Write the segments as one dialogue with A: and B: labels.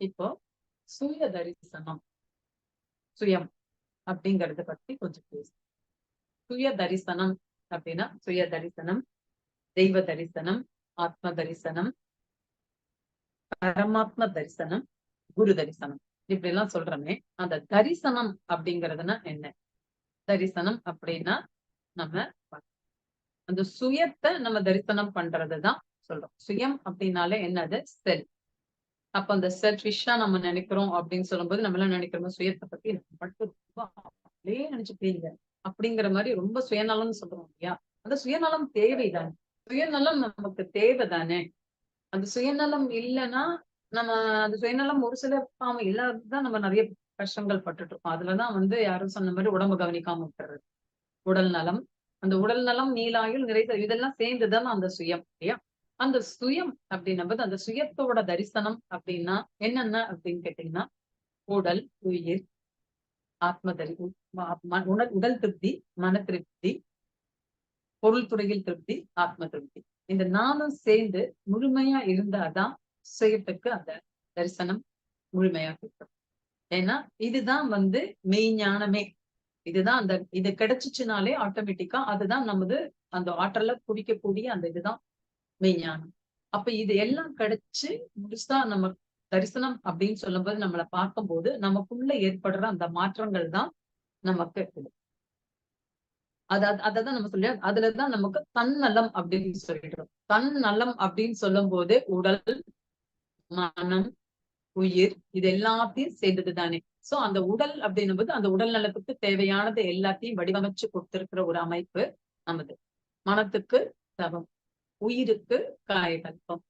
A: இப்போ சுய தரிசனம் சுயம் அப்படிங்கறத பத்தி கொஞ்சம் பேசும் சுய தரிசனம் அப்படின்னா சுய தரிசனம் தெய்வ தரிசனம் ஆத்ம தரிசனம் பரமாத்ம தரிசனம் குரு தரிசனம். இப்படி எல்லாம் சொல்றோமே அந்த தரிசனம் அப்படிங்கறதுனா என்ன? தரிசனம் அப்படின்னா நம்ம அந்த சுயத்தை நம்ம தரிசனம் பண்றதுதான் சொல்றோம். சுயம் அப்படின்னாலே என்னது? செல். அப்ப அந்த செல்ஃபிஷா நம்ம நினைக்கிறோம் அப்படின்னு சொல்லும்போது நம்ம எல்லாம் நினைக்கிறோம் சுயத்தை பத்தி? மட்டும் ரொம்ப அப்படியே நினைச்சுட்டீங்க அப்படிங்கிற மாதிரி ரொம்ப சுயநலம்னு சொல்றோம் இல்லையா? அந்த சுயநலம் தேவைதானே? சுயநலம் நமக்கு தேவைதானே? அந்த சுயநலம் இல்லைன்னா நம்ம அந்த சுயநலம் ஒரு சில பாவம் இல்லாததான் நம்ம நிறைய கஷ்டங்கள் பட்டுட்டு இருக்கோம் அதுலதான் வந்து யாரும் சொன்ன மாதிரி உடம்பு கவனிக்காம விட்டுறது. உடல் நலம். அந்த உடல் நலம் நீலாயுள் நிறைந்த இதெல்லாம் சேர்ந்துதான் அந்த சுயம் இல்லையா? அந்த சுயம் அப்படின்னும்போது அந்த சுயத்தோட தரிசனம் அப்படின்னா என்னென்ன அப்படின்னு கேட்டீங்கன்னா உடல் உயிர் ஆத்ம தரி உடல் உடல் திருப்தி மன திருப்தி பொருள் துறையில் திருப்தி ஆத்ம திருப்தி. இந்த நானும் சேர்ந்து முழுமையா இருந்தாதான் சுயத்துக்கு அந்த தரிசனம் முழுமையா இருக்கும். ஏன்னா இதுதான் வந்து மெய்ஞானமே இதுதான் அந்த இது கிடைச்சிச்சுனாலே ஆட்டோமேட்டிக்கா அதுதான் நமது அந்த ஆற்றல குடிக்கக்கூடிய அந்த இதுதான் மெய்ஞானம். அப்ப இது எல்லாம் கிடைச்சு முழுசா நம்ம தரிசனம் அப்படின்னு சொல்லும்போது நம்மளை பார்க்கும்போது நமக்குள்ள ஏற்படுற அந்த மாற்றங்கள் தான் நமக்கு இருக்குது அத அதான் நம்ம சொல்ல அதுலதான் நமக்கு தன்னலம் அப்படின்னு சொல்லிடுறோம் தன்னலம் அப்படின்னு சொல்லும் போது உடல் மனம் உயிர் இது எல்லாத்தையும் சேர்ந்தது தானே சோ அந்த உடல் அப்படின்னும் போது அந்த உடல் நலத்துக்கு தேவையானது எல்லாத்தையும் வடிவமைச்சு கொடுத்திருக்கிற ஒரு அமைப்பு நமது. மனத்துக்கு தவம் உயிருக்கு காயகல்பம்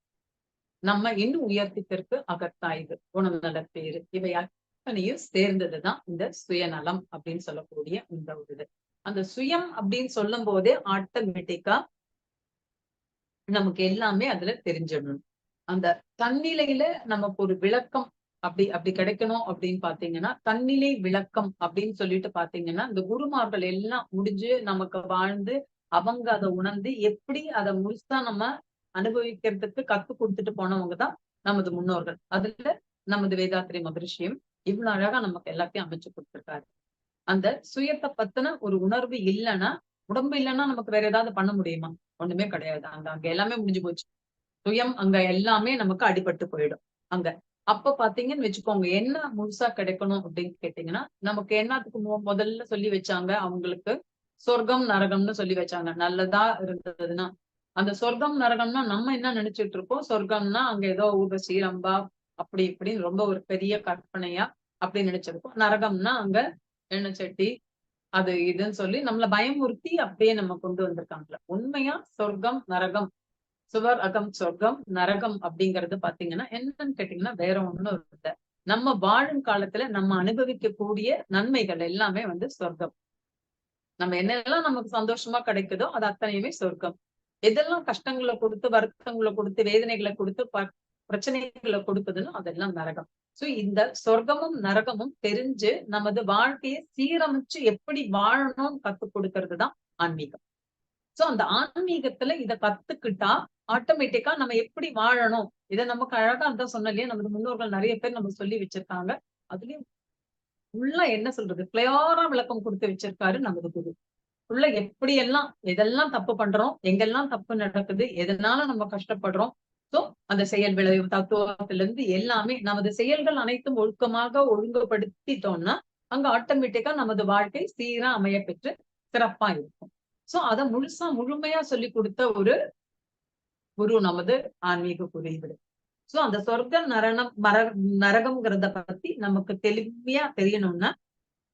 A: நம்ம இன்னும் உயர்த்தித்திற்கு அகத்தாய்வு குணநல பேரு இவை அத்தனையும் சேர்ந்ததுதான் இந்த சுயநலம் அப்படின்னு சொல்லக்கூடிய இந்த ஒரு இது. அந்த சுயம் அப்படின்னு சொல்லும் போதே ஆட்டோமேட்டிக்கா நமக்கு எல்லாமே அதுல தெரிஞ்சிடணும். அந்த தன்னிலையில நமக்கு ஒரு விளக்கம் அப்படி அப்படி கிடைக்கணும் அப்படின்னு பாத்தீங்கன்னா தன்னிலை விளக்கம் அப்படின்னு சொல்லிட்டு பாத்தீங்கன்னா இந்த குருமார்கள் எல்லாம் முடிஞ்சு நமக்கு வாழ்ந்து அவங்க அதை உணர்ந்து எப்படி அதை முழுசா நம்ம அனுபவிக்கிறதுக்கு கத்து கொடுத்துட்டு போனவங்க தான் நமது முன்னோர்கள். அதுல நமது வேதாத்திரி மகரிஷியும் இவ்வளவு அழகா நமக்கு எல்லாத்தையும் அமைச்சு கொடுத்திருக்காரு. அந்த சுயத்தை பத்தின ஒரு உணர்வு இல்லைன்னா உடம்பு இல்லைன்னா நமக்கு வேற ஏதாவது பண்ண முடியுமா? ஒண்ணுமே கிடையாது. அங்க அங்க எல்லாமே முடிஞ்சு போச்சு. சுயம் அங்க எல்லாமே நமக்கு அடிபட்டு போயிடும். அங்க. அப்ப பாத்தீங்கன்னு வச்சுக்கோங்க என்ன முழுசா கிடைக்கணும் அப்படின்னு கேட்டீங்கன்னா நமக்கு என்னத்துக்கு முதல்ல சொல்லி வச்சாங்க அவங்களுக்கு சொர்க்கம் நரகம்னு சொல்லி வச்சாங்க. நல்லதா இருந்ததுன்னா. அந்த சொர்க்கம் நரகம்னா நம்ம என்ன நினைச்சிட்டு இருக்கோம்? சொர்க்கம்னா அங்க ஏதோ ஊத ஸ்ரீரம்பா அப்படி இப்படின்னு ரொம்ப ஒரு பெரிய கற்பனையா அப்படி நினைச்சிருக்கோம். நரகம்னா அங்க எண்ணெய் சட்டி அது இதுன்னு சொல்லி நம்மள பயமுறுத்தி அப்படியே நம்ம கொண்டு வந்திருக்காங்கல்ல. உண்மையா சொர்க்கம் நரகம் சுவர் அகம் சொர்க்கம் நரகம் அப்படிங்கறது பாத்தீங்கன்னா என்னன்னு கேட்டீங்கன்னா வேற ஒண்ணும் இல்லை. நம்ம வாழும் காலத்துல நம்ம அனுபவிக்கக்கூடிய நன்மைகள் எல்லாமே வந்து சொர்க்கம். நம்ம என்னெல்லாம் நமக்கு சந்தோஷமா கிடைக்குதோ அது அத்தனையுமே சொர்க்கம். எதெல்லாம் கஷ்டங்களை கொடுத்து வருத்தங்களை கொடுத்து வேதனைகளை கொடுத்து பிரச்சனைகளை கொடுக்குதுன்னு அதெல்லாம் நரகம். சோ இந்த சொர்க்கமும் நரகமும் தெரிஞ்சு நமது வாழ்க்கையை சீரமைச்சு எப்படி வாழணும்னு கத்து கொடுக்கறது தான் ஆன்மீகம். சோ அந்த ஆன்மீகத்துல இத கத்துக்கிட்டா ஆட்டோமேட்டிக்கா நம்ம எப்படி வாழணும்? இதை நமக்கு அழகா தான் சொன்னலையே இல்லையா? நமது முன்னோர்கள் நிறைய பேர் நம்ம சொல்லி வச்சிருக்காங்க. அதுலயும் உள்ள என்ன சொல்றது? கிளியரா விளக்கம் கொடுத்து வச்சிருக்காரு நமது குரு. உள்ள எப்படி எல்லாம் எதெல்லாம் தப்பு பண்றோம் எங்கெல்லாம் தப்பு நடக்குது எதனால நம்ம கஷ்டப்படுறோம் சோ அந்த செயல் விளைவு தத்துவத்துல இருந்து எல்லாமே நமது செயல்கள் அனைத்தும் ஒழுக்கமாக ஒழுங்குபடுத்திட்டோம்னா அங்க ஆட்டோமேட்டிக்கா நமது வாழ்க்கை சீரா அமைய பெற்று சிறப்பா இருக்கும். சோ அத முழுசா முழுமையா சொல்லி கொடுத்த ஒரு குரு நமது ஆன்மீக குறியீடு சோ அந்த சொர்க்க நரணம் மர நரகம்ங்கிறத பத்தி நமக்கு தெளிமையா தெரியணும்னா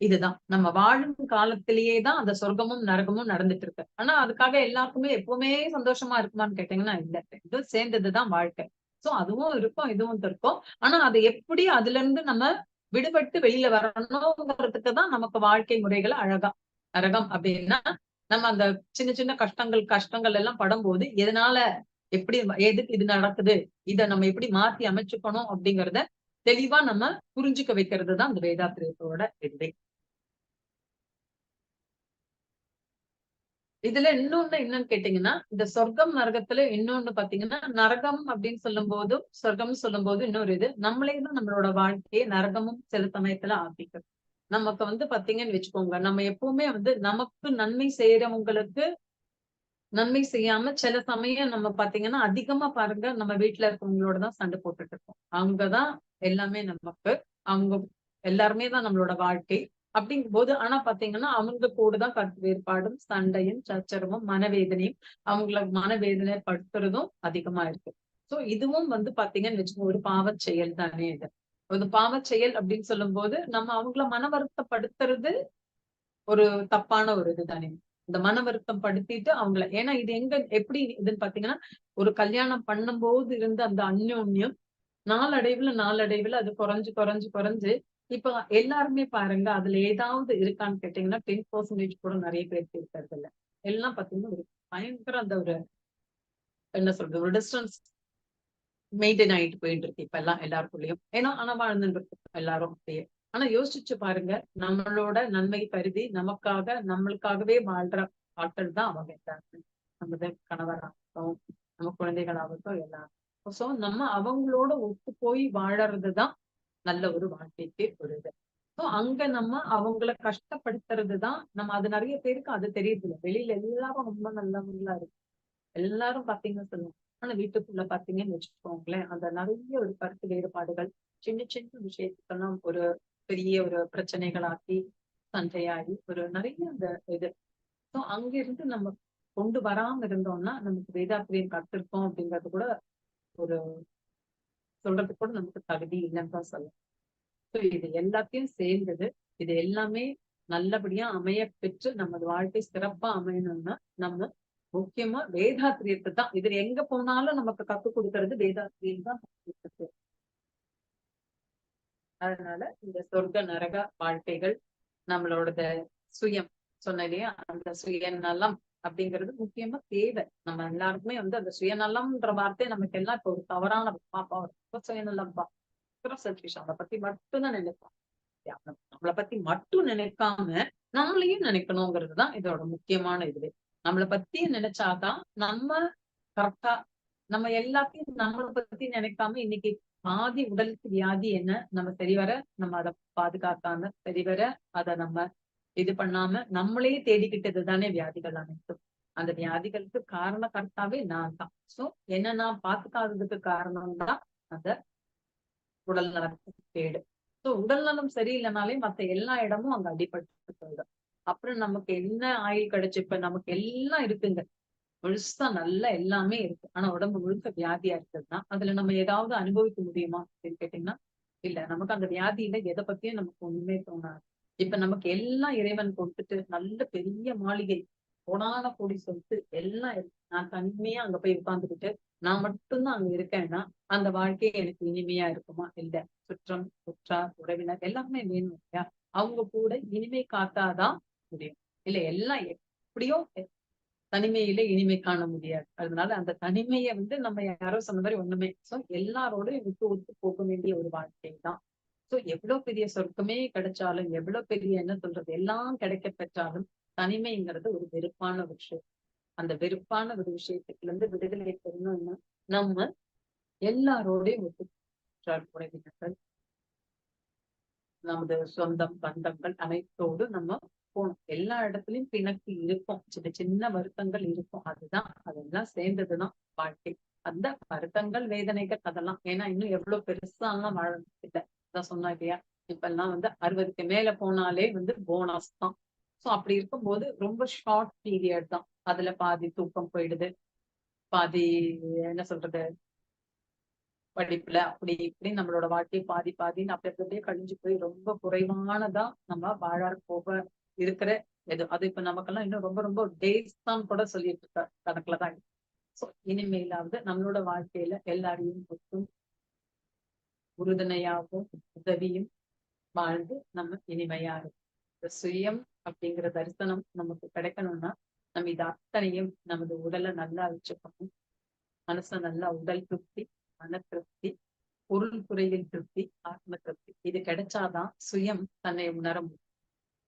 A: இதுதான். நம்ம வாழும் காலத்திலேயே தான் அந்த சொர்க்கமும் நரகமும் நடந்துட்டு இருக்கு ஆனா அதுக்காக எல்லாருக்குமே எப்பவுமே சந்தோஷமா இருக்குமான்னு கேட்டீங்கன்னா இல்ல. இது சேர்ந்ததுதான் வாழ்க்கை. சோ அதுவும் இருக்கும் இதுவும் இருக்கும். ஆனா அது எப்படி அதுல இருந்து நம்ம விடுபட்டு வெளியில வரணுங்கிறதுக்கு தான் நமக்கு வாழ்க்கை முறைகள் அழகா. நரகம் அப்படின்னா நம்ம அந்த சின்ன சின்ன கஷ்டங்கள் கஷ்டங்கள் எல்லாம் படும்போது எதனால எப்படி எதுக்கு இது நடக்குது? இதை நம்ம எப்படி மாத்தி அமைச்சுக்கணும் அப்படிங்கறத தெளிவா நம்ம புரிஞ்சுக்க வைக்கிறது தான் அந்த வேதாத்திரியத்தோட எல்லை இதுல இன்னொன்னு என்னன்னு கேட்டீங்கன்னா இந்த சொர்க்கம் நரகத்துல இன்னொன்னு பாத்தீங்கன்னா நரகம் அப்படின்னு சொல்லும் போதும் சொர்க்கம் சொல்லும் போது இன்னொரு இது நம்மளே தான் நம்மளோட வாழ்க்கையை நரகமும் சில சமயத்துல ஆக்கிக்கும் நமக்கு வந்து பாத்தீங்கன்னு வச்சுக்கோங்க நம்ம எப்பவுமே வந்து நமக்கு நன்மை செய்யறவங்களுக்கு நன்மை செய்யாம சில சமயம் நம்ம பாத்தீங்கன்னா அதிகமா பாருங்க நம்ம வீட்டுல இருக்கவங்களோட தான் சண்டை போட்டுட்டு இருக்கோம் அவங்கதான் எல்லாமே நமக்கு அவங்க எல்லாருமே தான் நம்மளோட வாழ்க்கை அப்படிங்கும் போது ஆனா பாத்தீங்கன்னா அவங்க கூட தான் கருத்து வேறுபாடும் சண்டையும் சச்சரவும் மனவேதனையும் அவங்கள மனவேதனை படுத்துறதும் அதிகமா இருக்கு. சோ இதுவும் வந்து பாத்தீங்கன்னு வச்சுக்கோங்க ஒரு பாவ செயல் தானே இது. ஒரு பாவ செயல் அப்படின்னு சொல்லும் போது நம்ம அவங்கள மன வருத்தப்படுத்துறது ஒரு தப்பான ஒரு இது தானே. இந்த மன வருத்தம் படுத்திட்டு அவங்கள ஏன்னா இது எங்க எப்படி இதுன்னு பாத்தீங்கன்னா ஒரு கல்யாணம் பண்ணும்போது இருந்த அந்த அந்யோன்யம் நாளடைவுல நாளடைவுல அது குறைஞ்சு குறைஞ்சு குறைஞ்சு இப்ப எல்லாருமே பாருங்க அதுல ஏதாவது இருக்கான்னு கேட்டீங்கன்னா டென் பர்சன்டேஜ் கூட நிறைய பேருக்கு இருக்கிறது இல்ல. எல்லாம் பாத்தீங்கன்னா ஒரு பயங்கர அந்த ஒரு என்ன சொல்றது ஒரு டிஸ்டன்ஸ் மெயின்டைன் ஆயிட்டு போயிட்டு இருக்கு இப்ப எல்லாம் எல்லாருக்குள்ளயும். ஏன்னா ஆனா வாழ்ந்துட்டு இருக்கு எல்லாரும் அப்படியே. ஆனா யோசிச்சு பாருங்க நம்மளோட நன்மை கருதி நமக்காக நம்மளுக்காகவே வாழ்ற ஆட்கள் தான் அவங்க எல்லாருமே. நமது கணவராகட்டும் நம்ம குழந்தைகளாகட்டும் எல்லாரும் சோ நம்ம அவங்களோட ஒத்து போய் வாழறதுதான் நல்ல ஒரு வாழ்க்கைக்கு ஒரு இது ஸோ அங்க நம்ம அவங்கள கஷ்டப்படுத்துறதுதான் நம்ம அது நிறைய பேருக்கு அது தெரியுது. இல்லை வெளியில எல்லாரும் ரொம்ப நல்லவங்களா இருக்கு. எல்லாரும் பாத்தீங்கன்னு சொல்லுவோம். ஆனா வீட்டுக்குள்ள பாத்தீங்கன்னு வச்சுக்கோங்களேன் அந்த நிறைய ஒரு கருத்து வேறுபாடுகள் சின்ன சின்ன விஷயத்துக்கெல்லாம் ஒரு பெரிய ஒரு பிரச்சனைகளாக்கி சண்டையாகி ஒரு நிறைய அந்த இது. ஸோ அங்க இருந்து நம்ம கொண்டு வராம இருந்தோம்னா நமக்கு வேதாத்திரியம் கத்திருக்கோம் அப்படிங்கறது கூட ஒரு சொல்றதுக்கு கூட நமக்கு தகுதி இல்லைன்னு தான் சொல்லலாம் ஸோ இது எல்லாத்தையும் சேர்ந்தது. இது எல்லாமே நல்லபடியா அமைய பெற்று நமது வாழ்க்கை சிறப்பா அமையணும்னா நம்ம முக்கியமா வேதாத்திரியத்தை தான். இதுல எங்க போனாலும் நமக்கு கத்து கொடுக்கறது வேதாத்திரியம் தான். அதனால இந்த சொர்க்க நரக வாழ்க்கைகள் நம்மளோட சுயம் சொன்ன இல்லையா அந்த சுயநலம் அப்படிங்கிறது முக்கியமா தேவை. நம்ம எல்லாருக்குமே வந்து அந்த சுயநலம்ன்ற வார்த்தை நமக்கு எல்லாம் இப்ப ஒரு தவறான பாப்பா ரொம்ப சுயநலம்பா செல்ஃபிஷ் அவளை பத்தி மட்டும்தான் நினைப்பான். நம்மளை பத்தி மட்டும் நினைக்காம நம்மளையும் நினைக்கணுங்கிறது தான் இதோட முக்கியமான இது நம்மளை பத்தி நினைச்சாதான் நம்ம கரெக்டா நம்ம எல்லாத்தையும் நம்மளை பத்தி நினைக்காம இன்னைக்கு பாதி உடலுக்கு வியாதி என்ன? நம்ம சரிவர நம்ம அதை பாதுகாக்காம சரிவர அதை நம்ம இது பண்ணாம நம்மளே தேடிக்கிட்டது தானே வியாதிகள் அனைத்தும். அந்த வியாதிகளுக்கு காரண கர்த்தாவே நான் தான். சோ என்ன நான் பாத்துக்காததுக்கு காரணம் தான் அந்த உடல் நலத்துக்கு கேடு. சோ உடல் நலம் சரியில்லைனாலே மத்த எல்லா இடமும் அங்க அடிபட்டு போயிடும். அப்புறம் நமக்கு என்ன ஆயுள் கிடைச்சு? இப்ப நமக்கு எல்லாம் இருக்குங்க. முழுசா நல்லா எல்லாமே இருக்கு. ஆனா உடம்பு முழுக்க வியாதியா இருக்குதுன்னா அதுல நம்ம ஏதாவது அனுபவிக்க முடியுமா அப்படின்னு கேட்டீங்கன்னா இல்ல. நமக்கு அந்த வியாதியில எதை பத்தியும் நமக்கு ஒண்ணுமே தோணாது. இப்ப நமக்கு எல்லாம் இறைவன் கொடுத்துட்டு நல்ல பெரிய மாளிகை கொடான கூடி சொல்லிட்டு எல்லாம் நான் தனிமையா அங்க போய் உட்கார்ந்துக்கிட்டு நான் மட்டும்தான் அங்க இருக்கேன்னா அந்த வாழ்க்கை எனக்கு இனிமையா இருக்குமா? இல்ல. சுற்றம் சுற்றார் உறவினர் எல்லாமே வேணும் இல்லையா? அவங்க கூட இனிமை காத்தாதான் முடியும். இல்ல எல்லாம் எப்படியோ தனிமையில இனிமை காண முடியாது. அதனால அந்த தனிமையை வந்து நம்ம யாரோ சொன்ன மாதிரி ஒண்ணுமே. சோ எல்லாரோடும் விட்டு ஒத்து போக வேண்டிய ஒரு வாழ்க்கை தான். சோ எவ்வளவு பெரிய சொர்க்கமே கிடைச்சாலும் எவ்வளவு பெரிய என்ன சொல்றது எல்லாம் கிடைக்க பெற்றாலும் தனிமைங்கிறது ஒரு வெறுப்பான விஷயம். அந்த வெறுப்பான ஒரு விஷயத்துல இருந்து விடுதலை பெறணும்னா நம்ம எல்லாரோடையும் ஒத்து உறவினர்கள். நமது சொந்தம் பந்தங்கள் அனைத்தோடு நம்ம போகணும் எல்லா இடத்துலயும் பிணக்கு இருக்கும். சின்ன சின்ன வருத்தங்கள் இருக்கும். அதுதான். அதெல்லாம் சேர்ந்ததுதான் வாழ்க்கை. அந்த வருத்தங்கள் வேதனைகள் அதெல்லாம். ஏன்னா இன்னும் எவ்வளவு பெருசாலாம் வாழ இல்லை தான் சொன்னா இல்லையா? இப்ப எல்லாம் வந்து அறுபதுக்கு மேல போனாலே வந்து போனஸ் தான். சோ அப்படி இருக்கும்போது ரொம்ப ஷார்ட் பீரியட் தான். அதுல பாதி தூக்கம் போயிடுது. பாதி என்ன சொல்றது? படிப்புல அப்படி இப்படி நம்மளோட வாழ்க்கை பாதி பாதின்னு அப்படி அப்படியே கழிஞ்சு போய் ரொம்ப குறைவானதா நம்ம வாழ போக இருக்கிற எது? அது இப்ப நமக்கெல்லாம் இன்னும் ரொம்ப ரொம்ப டேஸ் தான் கூட சொல்லிட்டு இருக்க கணக்குலதான் சோ இனிமேலாவது நம்மளோட வாழ்க்கையில எல்லாரையும் கொடுத்தும் உறுதுணையாகவும் உதவியும் வாழ்ந்து நம்ம இனிமையா இருக்கும் இந்த சுயம் அப்படிங்கிற தரிசனம் நமக்கு கிடைக்கணும்னா நம்ம இது அத்தனையும் நமது உடலை நல்லா வச்சுக்கணும். மனச நல்லா உடல் திருப்தி மன திருப்தி பொருள் துறையில் திருப்தி ஆத்ம திருப்தி. இது கிடைச்சாதான் சுயம் தன்னை உணர முடியும்.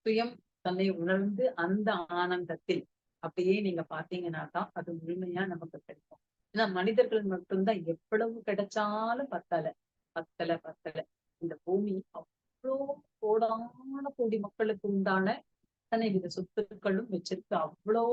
A: சுயம் தன்னை உணர்ந்து அந்த ஆனந்தத்தில் அப்படியே நீங்க பாத்தீங்கன்னா தான் அது முழுமையா நமக்கு கிடைக்கும். ஏன்னா மனிதர்கள் மட்டும்தான் எவ்வளவு கிடைச்சாலும் பத்தல பத்தல பத்தல. இந்த பூமி அவ்வளோ கோடான கோடி மக்களுக்கு உண்டான அத்தனை வித சொத்துக்களும் வச்சிருக்கு. அவ்வளோ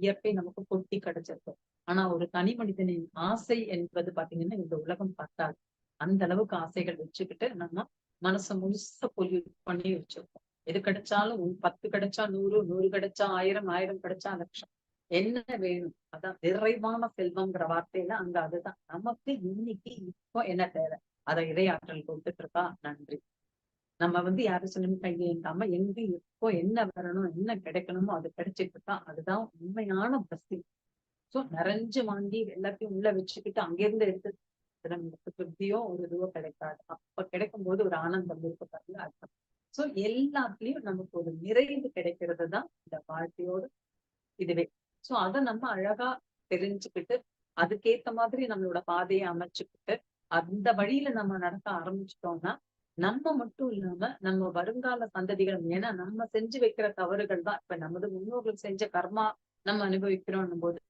A: இயற்கை நமக்கு கொட்டி கிடைச்சிருக்கு. ஆனா ஒரு தனி மனிதனின் ஆசை என்பது பாத்தீங்கன்னா இந்த உலகம் பத்தாது. அந்த அளவுக்கு ஆசைகள் வச்சுக்கிட்டு நம்ம மனசை முழுச பொல்யூட் பண்ணி வச்சிருக்கோம். எது கிடைச்சாலும் பத்து கிடைச்சா நூறு நூறு கிடைச்சா ஆயிரம் ஆயிரம் கிடைச்சா லட்சம். என்ன வேணும்? அதான் நிறைவான செல்வம்ங்கிற வார்த்தையில அங்க அதுதான். நமக்கு இன்னைக்கு இப்போ என்ன தேவை? அதை இறையாற்றல் கொடுத்துட்டு இருக்கா நன்றி. நம்ம வந்து யாரும் சொல்லணும் கையேந்தாம எங்க இப்போ என்ன வரணும் என்ன கிடைக்கணுமோ அது கிடைச்சிட்டு இருக்கா அதுதான் உண்மையான பஸ்தி சோ நிறைஞ்சு வாங்கி எல்லாத்தையும் உள்ள வச்சுக்கிட்டு அங்கிருந்து எடுத்து நமக்கு திருப்தியோ ஒரு இதுவோ கிடைக்காது. அப்ப கிடைக்கும் போது ஒரு ஆனந்தம் இருப்பதாக அர்த்தம். சோ எல்லாத்துலயும் நமக்கு ஒரு நிறைவு கிடைக்கிறது தான் இந்த வாழ்க்கையோட இதுவே. சோ அதை நம்ம அழகா தெரிஞ்சுக்கிட்டு அதுக்கேத்த மாதிரி நம்மளோட பாதையை அமைச்சுக்கிட்டு அந்த வழியில நம்ம நடக்க ஆரம்பிச்சிட்டோம்னா நம்ம மட்டும் இல்லாம நம்ம வருங்கால சந்ததிகள் ஏன்னா நம்ம செஞ்சு வைக்கிற தவறுகள் தான். இப்ப நமது முன்னோர்கள் செஞ்ச கர்மா நம்ம அனுபவிக்கிறோம் போது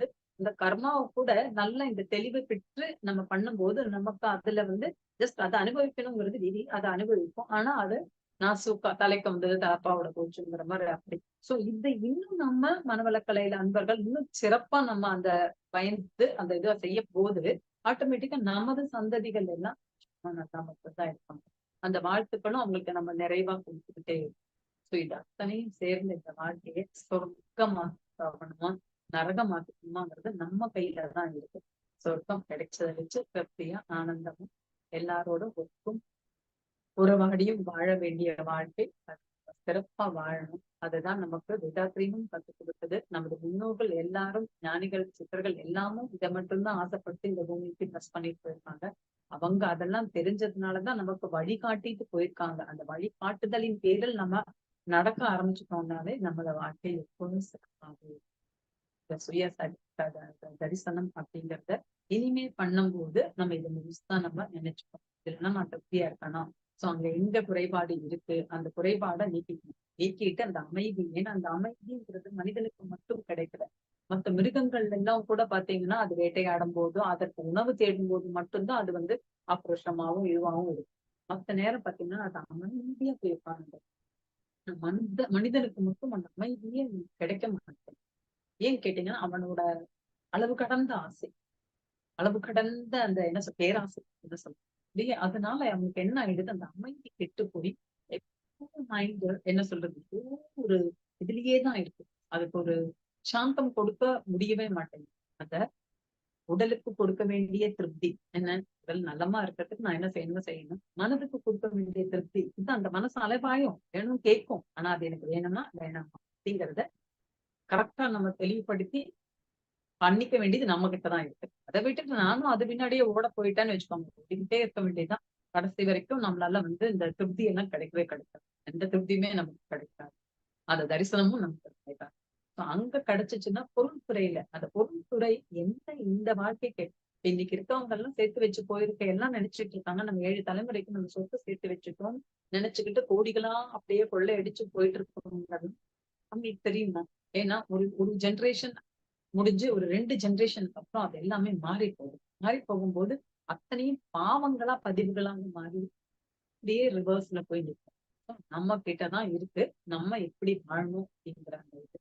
A: இந்த கர்மாவை கூட நல்ல இந்த தெளிவு பெற்று நம்ம பண்ணும்போது நமக்கு அதுல வந்து ஜஸ்ட் அதை அனுபவிக்கணுங்கிறது விதி அதை அனுபவிப்போம். ஆனா அது நான் சூக்கா தலைக்கு வந்தது தலப்பாவோட போச்சுங்கிற மாதிரி அப்படி. சோ இதை இன்னும் நம்ம மனவளக்கலையில அன்பர்கள் இன்னும் சிறப்பா நம்ம அந்த பயந்து அந்த இதை செய்ய போது ஆட்டோமேட்டிக்கா நமது சந்ததிகள் எல்லாம் நல்லா மட்டும்தான் இருப்பாங்க. அந்த வாழ்த்துக்களும் அவங்களுக்கு நம்ம நிறைவா கொடுத்துக்கிட்டே இருக்கும் சோ இது அத்தனையும் சேர்ந்து இந்த வாழ்க்கையை சொர்க்கமாக்கணுமா நரகமாக்கணுமாங்கிறது நம்ம கையில தான் இருக்கு. சொர்க்கம் கிடைச்சதை வச்சு திருப்தியா ஆனந்தமும் எல்லாரோட ஒர்க்கும் உறவாடியும் வாழ வேண்டிய வாழ்க்கை சிறப்பா வாழணும். அதுதான் நமக்கு வேதாத்திரியும் கற்றுக் கொடுத்தது. நமது முன்னோர்கள் எல்லாரும் ஞானிகள் சித்தர்கள் எல்லாமும் இதை மட்டும்தான் ஆசைப்பட்டு இந்த பூமிக்கு ட்ரெஸ் பண்ணிட்டு போயிருக்காங்க. அவங்க அதெல்லாம் தெரிஞ்சதுனாலதான் நமக்கு வழிகாட்டிட்டு போயிருக்காங்க. அந்த வழிகாட்டுதலின் பேரில் நம்ம நடக்க ஆரம்பிச்சிட்டோம்னாலே நம்மளோட வாழ்க்கை எப்போதும் சிறப்பாக இந்த சுய தரிசனம் அப்படிங்கறத இனிமே பண்ணும்போது நம்ம இதை முடிச்சுதான் நம்ம நினைச்சுக்கோம் இதுல நான் திருப்தியா இருக்கணும். சோ அங்க எங்க குறைபாடு இருக்கு? அந்த குறைபாடை நீக்கிக்கணும் நீக்கிட்டு அந்த அமைதி. ஏன்னா அந்த அமைதிங்கிறது மனிதனுக்கு மட்டும் கிடைக்கல. மற்ற மிருகங்கள் எல்லாம் கூட பாத்தீங்கன்னா அது வேட்டையாடும் போதும் அதற்கு உணவு தேடும் போது மட்டும்தான் அது வந்து ஆக்ரோஷமாவும் இதுவாகவும் இருக்கும். மத்த நேரம் பாத்தீங்கன்னா அது அமைதியா போயிருப்பாங்க மனித மனிதனுக்கு மட்டும் அந்த அமைதியே கிடைக்க மாட்டேன் ஏன் கேட்டீங்கன்னா அவனோட அளவு கடந்த ஆசை. அளவு கடந்த அந்த என்ன சொல் பேராசை என்ன சொல்ல இல்லையா அதனால அவங்களுக்கு என்ன ஆயிடுது? அந்த அமைதி கெட்டு போய் மைண்ட் என்ன சொல்றது? ஒரு இதுலயே தான் இருக்கு. அதுக்கு ஒரு சாந்தம் கொடுக்க முடியவே மாட்டேங்குது. அத உடலுக்கு கொடுக்க வேண்டிய திருப்தி. என்ன? உடல் நலமா இருக்கிறதுக்கு நான் என்ன செய்யணும் செய்யணும்? மனதுக்கு கொடுக்க வேண்டிய திருப்தி. இது அந்த மனசு அலைபாயும். வேணும் கேட்கும். ஆனா அது எனக்கு வேணுமா? வேணாமா? அப்படிங்கிறத கரெக்டா நம்ம தெளிவுபடுத்தி பண்ணிக்க வேண்டியது நம்ம கிட்டதான் இருக்கு. அதை விட்டுட்டு நானும் அது பின்னாடியே ஓட போயிட்டேன்னு வச்சுக்கோங்க. ஓடிக்கிட்டே இருக்க வேண்டியதுதான். கடைசி வரைக்கும் நம்மளால வந்து இந்த திருப்தி எல்லாம் கிடைக்கவே கிடைக்காது. எந்த திருப்தியுமே நமக்கு கிடைக்காது. அந்த தரிசனமும் நமக்கு கிடைக்காது. அங்க கிடைச்சிச்சுன்னா பொருள் துறையில அந்த பொருள் துறை எந்த இந்த வாழ்க்கைக்கு இன்னைக்கு இருக்கவங்க எல்லாம் சேர்த்து வச்சு போயிருக்க எல்லாம் நினைச்சிட்டு இருக்காங்க. நம்ம ஏழு தலைமுறைக்கு நம்ம சொத்து சேர்த்து வச்சுட்டோம். நினைச்சுக்கிட்டு கோடிகளா அப்படியே கொள்ளை அடிச்சு போயிட்டு இருக்கோங்கிறது அவங்களுக்கு தெரியுமா? ஏன்னா ஒரு ஒரு ஜென்ரேஷன் முடிஞ்சு ஒரு ரெண்டு ஜென்ரேஷனுக்கு அப்புறம் அது எல்லாமே மாறி போகும் மாறி போகும்போது அத்தனையும் பாவங்களா பதிவுகளாக மாறி அப்படியே ரிவர்ஸ்ல போய் நிற்கும் நம்ம கிட்டதான் இருக்கு. நம்ம எப்படி வாழணும் அப்படிங்கிற அந்த இது.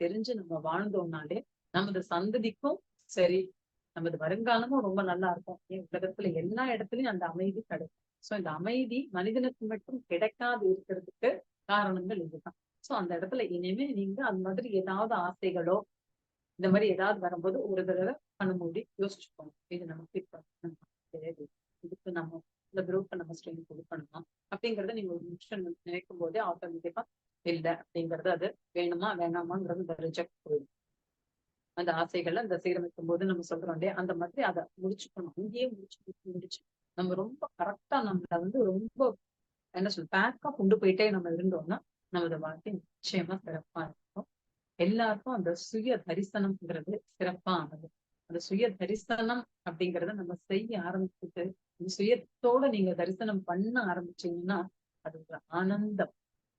A: தெரிஞ்சு நம்ம வாழ்ந்தோம்னாலே நமது சந்ததிக்கும் சரி நமது வருங்காலமும் ரொம்ப நல்லா இருக்கும். ஏன் உலகத்துல எல்லா இடத்துலயும் அந்த அமைதி கிடைக்கும். சோ இந்த அமைதி மனிதனுக்கு மட்டும் கிடைக்காது இருக்கிறதுக்கு காரணங்கள் இதுதான். சோ அந்த இடத்துல இனிமே நீங்க அந்த மாதிரி ஏதாவது ஆசைகளோ இந்த மாதிரி ஏதாவது வரும்போது ஒரு தடவை பண்ண மூடி யோசிச்சுக்கோங்க இது நமக்கு இப்ப இதுக்கு நம்ம இந்த குரூப்பை நம்ம ஸ்ட்ரெயின் கொடுக்கணுமா? அப்படிங்கறத நீங்க ஒரு நிமிஷம் நினைக்கும் போதே ஆட்டோமேட்டிக்கா இல்லை அப்படிங்கறது அது வேணுமா வேணாமாங்கிறது இந்த ரிஜெக்ட் போயிடும். அந்த ஆசைகளை அந்த சீரமைக்கும் போது நம்ம சொல்றோம் இல்லையா? அந்த மாதிரி அதை முடிச்சுக்கணும். அங்கேயே முடிச்சு முடிச்சு முடிச்சு. நம்ம ரொம்ப கரெக்டா நம்மள வந்து ரொம்ப என்ன சொல்ல பேக்கா கொண்டு போயிட்டே நம்ம இருந்தோம்னா நமது வாழ்க்கை நிச்சயமா சிறப்பா இருக்கும். எல்லாருக்கும் அந்த சுய தரிசனம்ங்கிறது சிறப்பானது. அந்த சுய தரிசனம் அப்படிங்கறத நம்ம செய்ய ஆரம்பிச்சுட்டு இந்த சுயத்தோட நீங்க தரிசனம் பண்ண ஆரம்பிச்சீங்கன்னா அது ஒரு ஆனந்தம்.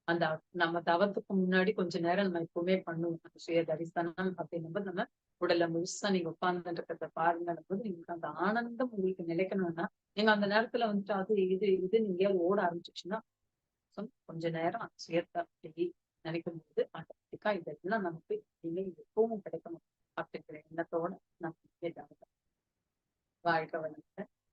A: அந்த நம்ம தவத்துக்கு முன்னாடி கொஞ்ச நேரம் நம்ம எப்பவுமே பண்ணுவோம். அந்த சுய தரிசனம் அப்படின்னும்போது நம்ம உடல்ல முழுசா நீங்க உட்கார்ந்து இருக்கிறத பாருங்க போது நீங்க அந்த ஆனந்தம் உங்களுக்கு நிலைக்கணும்னா நீங்க அந்த நேரத்துல வந்துட்டு அது இது இது நீங்க ஓட ஆரம்பிச்சிச்சுன்னா கொஞ்ச நேரம் சுயத்தை நினைக்கும் போது ஆட்டோமேட்டிக்கா இதெல்லாம் நமக்கு இனிமே எப்பவும் கிடைக்கணும் அப்படிங்கிற எண்ணத்தோட நம்ம வாழ்க்கை வளம்